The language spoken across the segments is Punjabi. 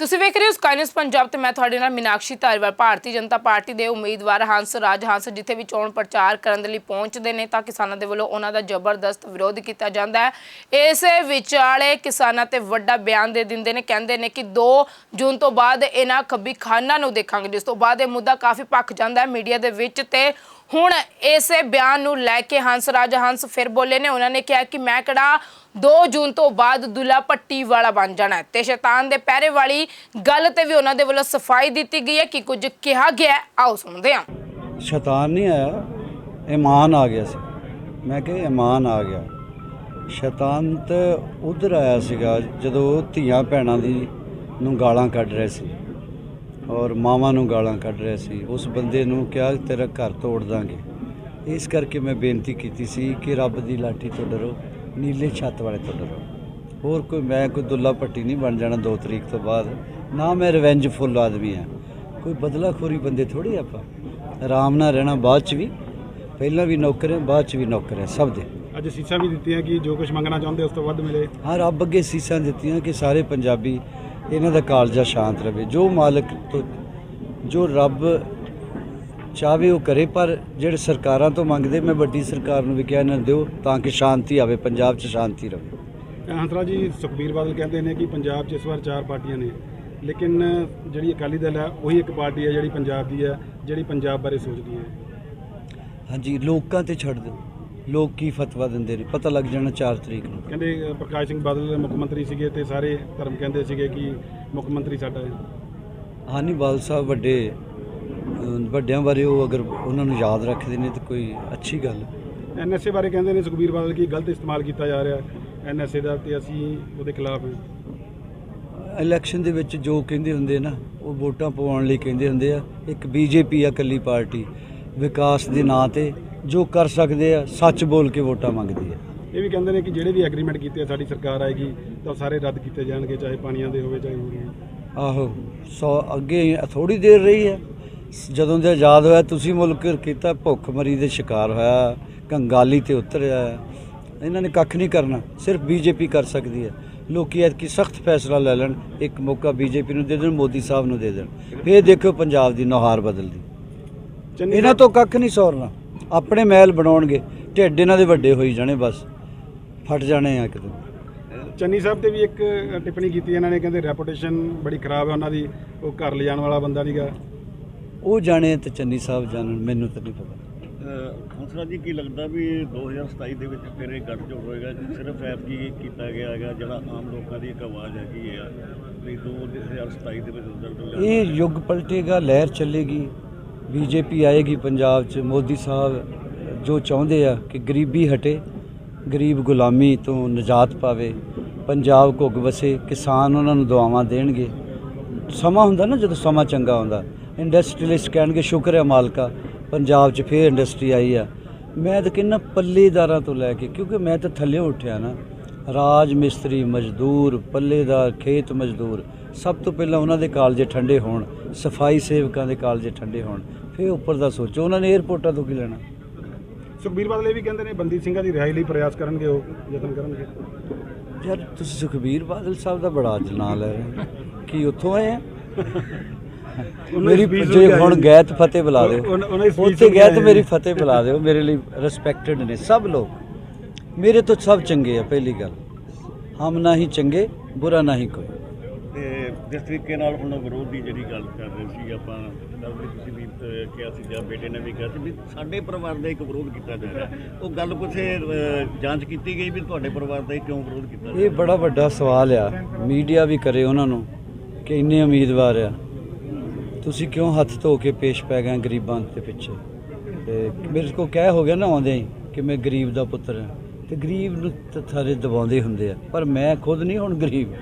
ਤੁਸੀਂ ਵੇਖ ਰਹੇ ਹੋ ਸਕਾਈ ਪੰਜਾਬ ਤੇ ਮੈਂ ਤੁਹਾਡੇ ਨਾਲ ਮੀਨਾਕਸ਼ੀ ਧਾਰੀਵਾਲ, ਭਾਰਤੀ ਜਨਤਾ ਪਾਰਟੀ ਦੇ ਉਮੀਦਵਾਰ ਹੰਸ ਰਾਜ ਹੰਸ ਜਿੱਥੇ ਵੀ ਚੋਣ ਪ੍ਰਚਾਰ ਕਰਨ ਦੇ ਲਈ ਪਹੁੰਚਦੇ ਨੇ ਤਾਂ ਕਿਸਾਨਾਂ ਦੇ ਵੱਲੋਂ ਉਹਨਾਂ ਦਾ ਜ਼ਬਰਦਸਤ ਵਿਰੋਧ ਕੀਤਾ ਜਾਂਦਾ ਹੈ। ਇਸੇ ਵਿਚਾਲੇ ਕਿਸਾਨਾਂ ਤੇ ਵੱਡਾ ਬਿਆਨ ਦੇ ਦਿੰਦੇ ਨੇ, ਕਹਿੰਦੇ ਨੇ ਕਿ 2 ਜੂਨ ਤੋਂ ਬਾਅਦ ਇਹਨਾਂ ਖੱਬੀ ਖਾਨਾਂ ਨੂੰ ਦੇਖਾਂਗੇ, ਜਿਸ ਤੋਂ ਬਾਅਦ ਇਹ ਮੁੱਦਾ ਕਾਫੀ ਭੱਖ ਜਾਂਦਾ ਹੈ ਮੀਡੀਆ ਦੇ ਵਿੱਚ ਤੇ ਹੁਣ ਇਸੇ ਬਿਆਨ ਨੂੰ ਲੈ ਕੇ ਹੰਸ ਰਾਜ ਹੰਸ ਫਿਰ ਬੋਲੇ ਨੇ, ਉਹਨਾਂ ਨੇ ਕਿਹਾ ਕਿ ਮੈਂ ਕਿਹੜਾ 2 ਜੂਨ ਤੋਂ ਬਾਅਦ ਦੁੱਲਾ ਪੱਟੀ ਵਾਲਾ ਬਣ ਜਾਣਾ ਹੈ। ਤੇ ਸ਼ੈਤਾਨ ਦੇ ਪਹਿਰੇ ਵਾਲੀ ਗੱਲ ਤੇ ਵੀ ਉਹਨਾਂ ਦੇ ਵੱਲੋਂ ਸਫ਼ਾਈ ਦਿੱਤੀ ਗਈ ਹੈ ਕਿ ਕੁਝ ਕਿਹਾ ਗਿਆ ਹੈ। ਆਓ ਸੁਣਦੇ ਹਾਂ। ਸ਼ੈਤਾਨ ਨਹੀਂ ਆਇਆ, ਇਮਾਨ ਆ ਗਿਆ ਸੀ। ਮੈਂ ਕਿਹਾ ਇਮਾਨ ਆ ਗਿਆ। ਸ਼ੈਤਾਨ ਤਾਂ ਉਧਰ ਆਇਆ ਸੀਗਾ ਜਦੋਂ ਧੀਆਂ ਭੈਣਾਂ ਦੀ ਨੂੰ ਗਾਲਾਂ ਕੱਢ ਰਹੇ ਸੀ। ਔਰ ਮਾਵਾਂ ਨੂੰ ਗਾਲਾਂ ਕੱਢ ਰਹੇ ਸੀ। ਉਸ ਬੰਦੇ ਨੂੰ ਕਿਹਾ ਤੇਰਾ ਘਰ ਤੋੜ ਦਾਂਗੇ। ਇਸ ਕਰਕੇ ਮੈਂ ਬੇਨਤੀ ਕੀਤੀ ਸੀ ਕਿ ਰੱਬ ਦੀ ਲਾਠੀ ਤੋਂ ਡਰੋ ਨੀਲੇ ਛੱਤ ਵਾਲੇ ਤੋਂ ਡਰੋ। ਹੋਰ ਕੋਈ ਮੈਂ ਕੋਈ ਦੁੱਲਾ ਪੱਟੀ ਨਹੀਂ ਬਣ ਜਾਣਾ 2 ਤਰੀਕ ਤੋਂ ਬਾਅਦ। ਨਾ ਮੈਂ ਰਿਵੈਂਜ ਫੁੱਲ ਆਦਮੀ ਆ ਕੋਈ ਬਦਲਾਖੋਰੀ ਬੰਦੇ ਥੋੜੀ ਆਪਾਂ। ਆਰਾਮ ਨਾਲ ਰਹਿਣਾ ਬਾਅਦ ਚ ਵੀ। ਪਹਿਲਾਂ ਵੀ ਨੌਕਰ ਹੈ ਬਾਅਦ ਚ ਵੀ ਨੌਕਰ ਹੈ ਸਭ ਦੇ। ਅੱਜ ਸੀਸਾਂ ਵੀ ਦਿੱਤੀਆਂ ਕਿ ਜੋ ਕੁਝ ਮੰਗਣਾ ਚਾਹੁੰਦੇ ਉਸ ਤੋਂ ਵੱਧ ਮਿਲੇ। ਹਾਂ ਰੱਬ ਅੱਗੇ ਸੀਸਾਂ ਦਿੱਤੀਆਂ ਕਿ ਸਾਰੇ ਪੰਜਾਬੀ ਇਹਨਾਂ ਦਾ ਕਾਲਜਾ ਸ਼ਾਂਤ ਰਵੇ। ਜੋ ਮਾਲਕ ਤੋਂ ਜੋ ਰੱਬ ਚਾਹੇ ਉਹ ਕਰੇ ਪਰ ਜਿਹੜੇ ਸਰਕਾਰਾਂ ਤੋਂ ਮੰਗਦੇ ਮੈਂ ਵੱਡੀ ਸਰਕਾਰ ਨੂੰ ਵੀ ਕਿਹਾ ਇਹਨਾਂ ਦਿਓ ਤਾਂ ਕਿ ਸ਼ਾਂਤੀ ਆਵੇ ਪੰਜਾਬ 'ਚ ਸ਼ਾਂਤੀ ਰਵੇ। ਹੰਸਰਾ ਜੀ ਸੁਖਬੀਰ ਬਾਦਲ ਕਹਿੰਦੇ ਨੇ ਕਿ ਪੰਜਾਬ 'ਚ ਇਸ ਵਾਰ ਚਾਰ ਪਾਰਟੀਆਂ ਨੇ। ਲੇਕਿਨ ਜਿਹੜੀ ਅਕਾਲੀ ਦਲ ਹੈ ਉਹੀ ਇੱਕ ਪਾਰਟੀ ਹੈ ਜਿਹੜੀ ਪੰਜਾਬ ਦੀ ਹੈ ਜਿਹੜੀ ਪੰਜਾਬ ਬਾਰੇ ਸੋਚਦੀ ਹੈ। ਹਾਂਜੀ ਲੋਕਾਂ ਤੇ ਛੱਡ ਦਿਓ। ਲੋਕ ਕੀ ਫਤਵਾ ਦਿੰਦੇ ਨੇ? ਪਤਾ ਲੱਗ ਜਾਣਾ 4 ਤਰੀਕ ਨੂੰ। ਕਹਿੰਦੇ ਪ੍ਰਕਾਸ਼ ਸਿੰਘ ਬਾਦਲ ਮੁੱਖ ਮੰਤਰੀ ਸੀਗੇ ਤੇ ਸਾਰੇ ਧਰਮ ਕਹਿੰਦੇ ਸੀਗੇ ਕਿ ਮੁੱਖ ਮੰਤਰੀ ਸਾਡਾ ਹੈ। ਹਾਨੀ ਬਾਲ ਸਾਹਿਬ ਵੱਡੇ ਵੱਡਿਆਂ ਬਾਰੇ ਉਹ ਅਗਰ ਉਹਨਾਂ ਨੂੰ ਯਾਦ ਰੱਖਦੇ ਨੇ ਤਾਂ ਕੋਈ ਅੱਛੀ ਗੱਲ। ਐਨਐਸਏ ਬਾਰੇ ਕਹਿੰਦੇ ਨੇ ਸੁਖਬੀਰ ਬਾਦਲ ਕਿ ਗਲਤ ਇਸਤੇਮਾਲ ਕੀਤਾ ਜਾ ਰਿਹਾ ਐਨਐਸਏ ਦਾ ਤੇ ਅਸੀਂ ਉਹਦੇ ਖਿਲਾਫ ਹਾਂ। ਇਲੈਕਸ਼ਨ ਦੇ ਵਿੱਚ ਜੋ ਕਹਿੰਦੇ ਹੁੰਦੇ ਨਾ ਉਹ ਵੋਟਾਂ ਪਵਾਉਣ ਲਈ ਕਹਿੰਦੇ ਹੁੰਦੇ ਆ। ਇੱਕ ਬੀਜੇਪੀ ਆ ਇਕੱਲੀ ਪਾਰਟੀ ਵਿਕਾਸ ਦੇ ਨਾਂ ਤੇ ਜੋ ਕਰ ਸਕਦੇ ਆ ਸੱਚ ਬੋਲ ਕੇ ਵੋਟਾਂ ਮੰਗਦੀ ਆ। ਇਹ ਵੀ ਕਹਿੰਦੇ ਨੇ ਕਿ ਜਿਹੜੇ ਵੀ ਐਗਰੀਮੈਂਟ ਕੀਤੇ ਆ ਸਾਡੀ ਸਰਕਾਰ ਆਏਗੀ ਤਾਂ ਸਾਰੇ ਰੱਦ ਕੀਤੇ ਜਾਣਗੇ ਚਾਹੇ ਪਾਣੀਆਂ ਦੇ ਹੋਵੇ ਚਾਹੇ ਹੋਰ ਆਹੋ ਸੋ ਅੱਗੇ ਥੋੜੀ ਦੇਰ ਰਹੀ ਹੈ ਜਦੋਂ ਦੇ ਆਜ਼ਾਦ ਹੋਇਆ ਤੁਸੀਂ ਮੁਲਕ ਕੀਤਾ ਭੁੱਖ ਮਰੀ ਦੇ ਸ਼ਿਕਾਰ ਹੋਇਆ ਕੰਗਾਲੀ ਤੇ ਉਤਰਿਆ। ਇਹਨਾਂ ਨੇ ਕੱਖ ਨਹੀਂ ਕਰਨਾ ਸਿਰਫ ਬੀਜੇਪੀ ਕਰ ਸਕਦੀ ਹੈ ਲੋਕੀ ਐਤਕੀ ਸਖਤ ਫੈਸਲਾ ਲੈ ਲੈਣ ਇੱਕ ਮੌਕਾ ਬੀਜੇਪੀ ਨੂੰ ਦੇ ਦੇਣ ਮੋਦੀ ਸਾਹਿਬ ਨੂੰ ਦੇ ਦੇਣ। ਫੇਰ ਦੇਖੋ ਪੰਜਾਬ ਦੀ ਨੁਹਾਰ ਬਦਲਦੀ। ਇਹਨਾਂ ਤੋਂ ਕੱਖ ਨਹੀਂ ਸੌਰਨਾ। ਆਪਣੇ ਮਹਿਲ ਬਣਾਉਣਗੇ ਢਿੱਡ ਇਹਨਾਂ ਦੇ ਵੱਡੇ ਹੋਈ ਜਾਣੇ ਬਸ ਫਟ ਜਾਣੇ ਆ ਕਿਤੇ ਚੰਨੀ ਸਾਹਿਬ ਤੇ ਵੀ ਇੱਕ ਟਿੱਪਣੀ ਕੀਤੀ ਇਹਨਾਂ ਨੇ ਕਹਿੰਦੇ ਰੈਪੂਟੇਸ਼ਨ ਬੜੀ ਖਰਾਬ ਹੈ ਉਹਨਾਂ ਦੀ ਉਹ ਘਰ ਲਿਜਾਣ ਵਾਲਾ ਬੰਦਾ ਨਹੀਂਗਾ ਉਹ ਜਾਣੇ ਤੇ ਚੰਨੀ ਸਾਹਿਬ ਜਾਣਨ ਮੈਨੂੰ ਤਾਂ ਨਹੀਂ ਪਤਾ। ਹੰਸਰਾਜ ਜੀ ਕੀ ਲੱਗਦਾ ਵੀ 2027 ਦੇ ਵਿੱਚ ਫਿਰ ਇਹ ਗੱਠਜੋੜ ਹੋਏਗਾ ਕਿ ਸਿਰਫ ਐਤਕੀ ਕੀਤਾ ਗਿਆ ਹੈਗਾ ਜਿਹੜਾ ਆਮ ਲੋਕਾਂ ਦੀ ਇੱਕ ਆਵਾਜ਼ ਹੈਗੀ ਹੈ ਵੀ 2027 ਦੇ ਵਿੱਚ ਰਿਜ਼ਲਟ ਇਹ ਯੁੱਗ ਪਲਟੇਗਾ ਲਹਿਰ ਚੱਲੇਗੀ। ਬੀਜੇਪੀ ਆਏਗੀ ਪੰਜਾਬ 'ਚ, ਮੋਦੀ ਸਾਹਿਬ ਜੋ ਚਾਹੁੰਦੇ ਆ ਕਿ ਗਰੀਬੀ ਹਟੇ, ਗਰੀਬ ਗੁਲਾਮੀ ਤੋਂ ਨਜਾਤ ਪਾਵੇ, ਪੰਜਾਬ ਘੁੱਗ ਵਸੇ, ਕਿਸਾਨ ਉਹਨਾਂ ਨੂੰ ਦੁਆਵਾਂ ਦੇਣਗੇ। ਸਮਾਂ ਹੁੰਦਾ ਨਾ ਜਦੋਂ ਸਮਾਂ ਚੰਗਾ ਹੁੰਦਾ ਇੰਡਸਟਰੀਲਿਸਟ ਕਹਿਣਗੇ, ਸ਼ੁਕਰ ਹੈ ਮਾਲਕਾ, ਪੰਜਾਬ 'ਚ ਫੇਰ ਇੰਡਸਟਰੀ ਆਈ ਆ। ਮੈਂ ਤਾਂ ਕਹਿੰਦਾ ਪੱਲੇਦਾਰਾਂ ਤੋਂ ਲੈ ਕੇ, ਕਿਉਂਕਿ ਮੈਂ ਤਾਂ ਥੱਲੇ ਉੱਠਿਆ ਨਾ, ਰਾਜ ਮਿਸਤਰੀ ਮਜ਼ਦੂਰ, ਪੱਲੇਦਾਰ, ਖੇਤ ਮਜ਼ਦੂਰ, ਸਭ ਤੋਂ ਪਹਿਲਾਂ ਉਹਨਾਂ ਦੇ ਕਾਲਜੇ ਠੰਡੇ ਹੋਣ, ਸਫ਼ਾਈ ਸੇਵਕਾਂ ਦੇ ਕਾਲਜੇ ਠੰਡੇ ਹੋਣ। ਫਿਰ ਉੱਪਰ ਦਾ ਸੋਚੋ ਉਹਨਾਂ ਨੇ 에ਅਰਪੋਰਟਾਂ ਤੋਂ ਕੀ ਲੈਣਾ? ਸੁਖਬੀਰ ਬਾਦਲ ਇਹ ਵੀ ਕਹਿੰਦੇ ਨੇ ਬੰਦੀ ਸਿੰਘਾਂ ਦੀ ਰਿਹਾਈ ਲਈ ਪ੍ਰਯਾਸ ਕਰਨਗੇ ਉਹ ਯਤਨ ਕਰਨਗੇ। ਯਾਰ ਤੁਸੀਂ ਸੁਖਬੀਰ ਬਾਦਲ ਸਾਹਿਬ ਦਾ ਬੜਾ ਅੱਜ ਨਾਂ ਲੈ ਰਹੇ। ਕੀ ਉੱਥੋਂ ਆਏ ਆ? ਮੇਰੀ ਜੇ ਹੁਣ ਆਏ ਗਏ ਤਾਂ ਫਤਿਹ ਬੁਲਾ ਦਿਓ ਉੱਥੇ ਸੁਣ ਕੇ ਗਏ ਤਾਂ ਆਏ ਮੇਰੀ। ਫਤਿਹ ਬੁਲਾ ਦਿਓ ਮੇਰੇ ਲਈ ਰਿਸਪੈਕਟਡ ਨੇ। ਸਭ ਲੋਕ। ਮੇਰੇ ਤੋਂ ਸਭ ਚੰਗੇ ਆ ਪਹਿਲੀ ਗੱਲ। ਹਮ ਨਾ ਹੀ ਚੰਗੇ ਬੁਰਾ ਨਾ ਹੀ ਕੋਈ। ਜਿਸ ਤਰੀਕੇ ਨਾਲ ਹੁਣ ਵਿਰੋਧ ਦੀ ਜਿਹੜੀ ਗੱਲ ਕਰ ਰਹੇ ਸੀ, ਆਪਾਂ ਗੱਲ ਤੁਸੀਂ ਵੀ ਕਿਹਾ ਸੀ ਜਾਂ ਬੇਟੇ ਨੇ ਵੀ ਕਿਹਾ ਸੀ ਵੀ ਸਾਡੇ ਪਰਿਵਾਰ ਦਾ ਇੱਕ ਵਿਰੋਧ ਕੀਤਾ ਜਾ ਰਿਹਾ। ਉਹ ਗੱਲ ਕੁਛ ਜਾਂਚ ਕੀਤੀ ਗਈ ਵੀ ਤੁਹਾਡੇ ਪਰਿਵਾਰ ਦਾ ਕਿਉਂ ਵਿਰੋਧ ਕੀਤਾ ਇਹ ਬੜਾ ਵੱਡਾ ਸਵਾਲ ਆ। ਮੀਡੀਆ ਵੀ ਕਰੇ ਉਹਨਾਂ ਨੂੰ ਕਿ ਇੰਨੇ ਉਮੀਦਵਾਰ ਆ। ਤੁਸੀਂ ਕਿਉਂ ਹੱਥ ਧੋ ਕੇ ਪੇਸ਼ ਪੈ ਗਏ ਗਰੀਬਾਂ ਦੇ ਪਿੱਛੇ? ਤੇ ਮੇਰੇ ਕੋ ਕਹਿ ਹੋ ਗਿਆ ਨਾ ਆਉਂਦੇ ਹੀ ਕਿ ਮੈਂ ਗਰੀਬ ਦਾ ਪੁੱਤਰ ਹਾਂ ਤੇ ਗਰੀਬ ਨੂੰ ਤਾਂ ਸਾਰੇ ਦਬਾਉਂਦੇ ਹੁੰਦੇ ਆ। ਪਰ ਮੈਂ ਖੁਦ ਨਹੀਂ ਹੁਣ ਗਰੀਬ।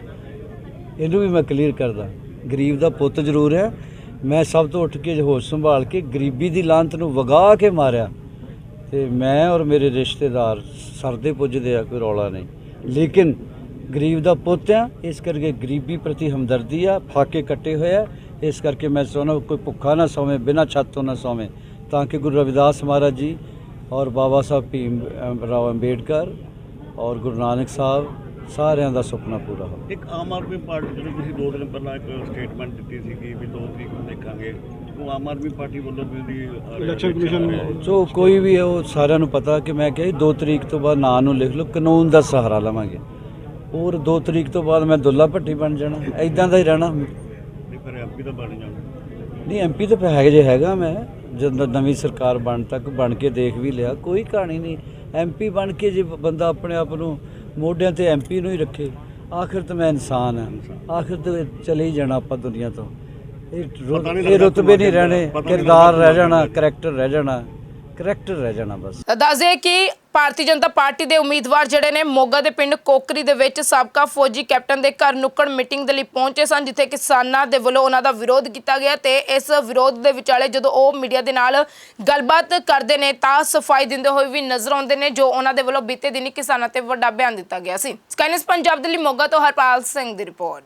ਇਹਨੂੰ ਵੀ ਮੈਂ ਕਲੀਅਰ ਕਰਦਾ। ਗਰੀਬ ਦਾ ਪੁੱਤ ਜ਼ਰੂਰ ਹੈ। ਮੈਂ ਸਭ ਤੋਂ ਉੱਠ ਕੇ ਹੋਸ਼ ਸੰਭਾਲ ਕੇ ਗਰੀਬੀ ਦੀ ਲਾਂਤ ਨੂੰ ਵਗਾ ਕੇ ਮਾਰਿਆ। ਤੇ ਮੈਂ ਔਰ ਮੇਰੇ ਰਿਸ਼ਤੇਦਾਰ ਸਰਦੇ ਪੁੱਜਦੇ ਆ, ਕੋਈ ਰੌਲਾ ਨਹੀਂ। ਲੇਕਿਨ ਗਰੀਬ ਦਾ ਪੁੱਤ ਆ, ਇਸ ਕਰਕੇ ਗਰੀਬੀ ਪ੍ਰਤੀ ਹਮਦਰਦੀ ਆ, ਫਾਕੇ ਕੱਟੇ ਹੋਏ ਆ। ਇਸ ਕਰਕੇ ਮੈਂ ਚਾਹੁੰਦਾ ਕੋਈ ਭੁੱਖਾ ਨਾ ਸੋਵੇ, ਬਿਨਾਂ ਛੱਤ ਤੋਂ ਨਾ ਸੋਵੇ, ਤਾਂ ਕਿ ਗੁਰੂ ਰਵਿਦਾਸ ਮਹਾਰਾਜ ਜੀ ਔਰ ਬਾਬਾ ਸਾਹਿਬ ਭੀਮ ਰਾਓ ਅੰਬੇਡਕਰ ਔਰ ਗੁਰੂ ਨਾਨਕ ਸਾਹਿਬ ਸਾਰਿਆਂ ਦਾ ਸੁਪਨਾ ਪੂਰਾ ਹੋ ਇੱਕ ਆਮ ਆਦਮੀ ਪਾਰਟੀ ਜਦੋਂ ਤੁਸੀਂ ਦੋ ਦਿਨ ਪਹਿਲਾਂ ਇੱਕ ਸਟੇਟਮੈਂਟ ਦਿੱਤੀ ਸੀ ਵੀ 2 ਤਰੀਕ ਨੂੰ ਦੇਖਾਂਗੇ ਉਹ ਆਮ ਆਦਮੀ ਪਾਰਟੀ ਵੱਲੋਂ ਵੀ ਉਹਦੀ ਰਿਹਾ ਹੈ। ਸੋ ਕੋਈ ਵੀ ਹੈ, ਉਹ ਸਾਰਿਆਂ ਨੂੰ ਪਤਾ ਕਿ ਮੈਂ ਕਿਹਾ 2 ਤਰੀਕ ਤੋਂ ਬਾਅਦ ਨਾਂ ਨੂੰ ਲਿਖ ਲਓ ਕਾਨੂੰਨ ਦਾ ਸਹਾਰਾ ਲਵਾਂਗੇ। ਔਰ 2 ਤਰੀਕ ਤੋਂ ਬਾਅਦ ਮੈਂ ਦੁੱਲਾ ਭੱਟੀ ਬਣ ਜਾਣਾ ਐਦਾਂ ਦਾ ਹੀ ਰਹਿਣਾ। ਨਹੀਂ ਫਿਰ ਐਮਪੀ ਤਾਂ ਬਣ ਜਾਣਾ। ਨਹੀਂ ਐਮਪੀ ਤਾਂ ਹੈਗੇ ਜੇ ਹੈਗਾ ਮੈਂ ਜਦੋਂ ਨਵੀਂ ਸਰਕਾਰ ਬਣ ਤੱਕ ਬਣ ਕੇ ਦੇਖ ਵੀ ਲਿਆ ਕੋਈ ਕਹਾਣੀ ਨਹੀਂ। ਐਮਪੀ ਬਣ ਕੇ ਜੇ ਬੰਦਾ ਆਪਣੇ ਆਪ ਨੂੰ ਮੋਢਿਆਂ ਤੇ ਐਮਪੀ ਨੂੰ ਹੀ ਰੱਖੇ ਆਖਿਰ ਤਾਂ ਮੈਂ ਇਨਸਾਨ ਹਾਂ। ਆਖਿਰ ਤਾਂ ਚਲੇ ਹੀ ਜਾਣਾ ਆਪਾਂ ਦੁਨੀਆ ਤੋਂ। ਇਹ ਰੁਤਬੇ ਨਹੀਂ ਰਹਿਣੇ ਕਿਰਦਾਰ ਰਹਿ ਜਾਣਾ ਕਰੈਕਟਰ ਰਹਿ ਜਾਣਾ। ਕਰੈਕਟਰ ਰਹਿ ਜਾਣਾ ਬਸ। ਦੱਸਦੇ ਕਿ ਭਾਰਤੀ ਜਨਤਾ ਪਾਰਟੀ ਦੇ ਉਮੀਦਵਾਰ ਜਿਹੜੇ ਨੇ ਮੋਗਾ ਦੇ ਪਿੰਡ ਕੋਕਰੀ ਦੇ ਵਿੱਚ ਸਾਬਕਾ ਫੌਜੀ ਕੈਪਟਨ ਦੇ ਘਰ ਨੁੱਕੜ ਮੀਟਿੰਗ ਦੇ ਲਈ ਪਹੁੰਚੇ ਸਨ, ਜਿੱਥੇ ਕਿਸਾਨਾਂ ਦੇ ਵੱਲੋਂ ਉਹਨਾਂ ਦਾ ਵਿਰੋਧ ਕੀਤਾ ਗਿਆ ਤੇ ਇਸ ਵਿਰੋਧ ਦੇ ਵਿਚਾਲੇ ਜਦੋਂ ਉਹ ਮੀਡੀਆ ਦੇ ਨਾਲ ਗੱਲਬਾਤ ਕਰਦੇ ਨੇ ਤਾਂ ਸਫ਼ਾਈ ਦਿੰਦੇ ਹੋਏ ਵੀ ਨਜ਼ਰ ਆਉਂਦੇ ਨੇ, ਜੋ ਉਹਨਾਂ ਦੇ ਵੱਲੋਂ ਬੀਤੇ ਦਿਨੀ ਕਿਸਾਨਾਂ ਤੇ ਵੱਡਾ ਬਿਆਨ ਦਿੱਤਾ ਗਿਆ ਸੀ। ਸਕਾਈਨਸ ਪੰਜਾਬ ਦੇ ਲਈ ਮੋਗਾ ਤੋਂ ਹਰਪਾਲ ਸਿੰਘ ਦੀ ਰਿਪੋਰਟ।